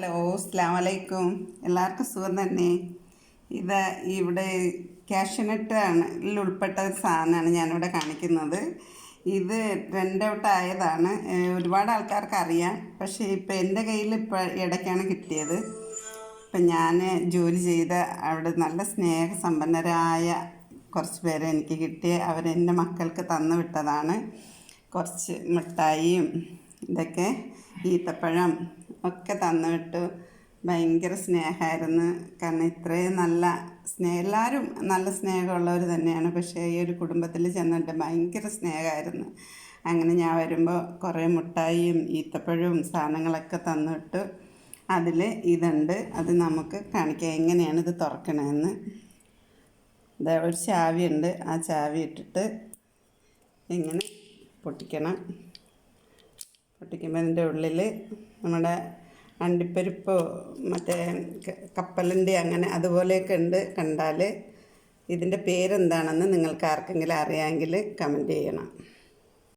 Hello അസ്ലാം വലൈക്കും എല്ലാവർക്കും സുഖം തന്നെ. ഇത് ഇവിടെ ആണ് ഉൾപ്പെട്ട ഒരു സാധനമാണ് ഞാനിവിടെ കാണിക്കുന്നത്. ഇത് ട്രെൻഡ് ഔട്ട് ആയതാണ്. ഒരുപാട് ആൾക്കാർക്ക് അറിയാം. പക്ഷേ ഇപ്പം എന്റെ കയ്യിൽ ഇപ്പോൾ ഇടയ്ക്കാണ് കിട്ടിയത്. ഇപ്പം ഞാൻ ജോലി ചെയ്ത അവിടെ നല്ല സ്നേഹസമ്പന്നരായ കുറച്ച് പേരെ എനിക്ക് കിട്ടി അവരെന്റെ മക്കൾക്ക് തന്നു വിട്ടതാണ്. കുറച്ച് മിഠായിയും ഇതൊക്കെ ഈത്തപ്പഴം ഒക്കെ തന്നു വിട്ടു ഭയങ്കര സ്നേഹമായിരുന്നു കാരണം ഇത്രയും നല്ല സ്നേഹം എല്ലാവരും നല്ല സ്നേഹമുള്ളവർ തന്നെയാണ്. പക്ഷേ ഈ ഒരു കുടുംബത്തിൽ ചെന്നിട്ട് ഭയങ്കര സ്നേഹമായിരുന്നു അങ്ങനെ ഞാൻ വരുമ്പോൾ കുറേ മുട്ടായിയും ഈത്തപ്പഴവും സാധനങ്ങളൊക്കെ തന്നിട്ട് അതിൽ ഇതുണ്ട്. അത് നമുക്ക് കാണിക്കാം. എങ്ങനെയാണ് ഇത് തുറക്കണമെന്ന് ഇതാ ഒരു ചാവിയുണ്ട്. ആ ചാവി ഇട്ടിട്ട് ഇങ്ങനെ പൊട്ടിക്കണം. പൊട്ടിക്കുമ്പോൾ അതിന്റെ ഉള്ളിൽ നമ്മുടെ അണ്ടിപ്പരിപ്പോ മറ്റേ കപ്പലിന്റെ അങ്ങനെ അതുപോലെയൊക്കെ ഉണ്ട് കണ്ടാൽ ഇതിന്റെ പേരെന്താണെന്ന് നിങ്ങൾക്ക് ആർക്കെങ്കിലും അറിയാമെങ്കിൽ കമന്റ് ചെയ്യണം.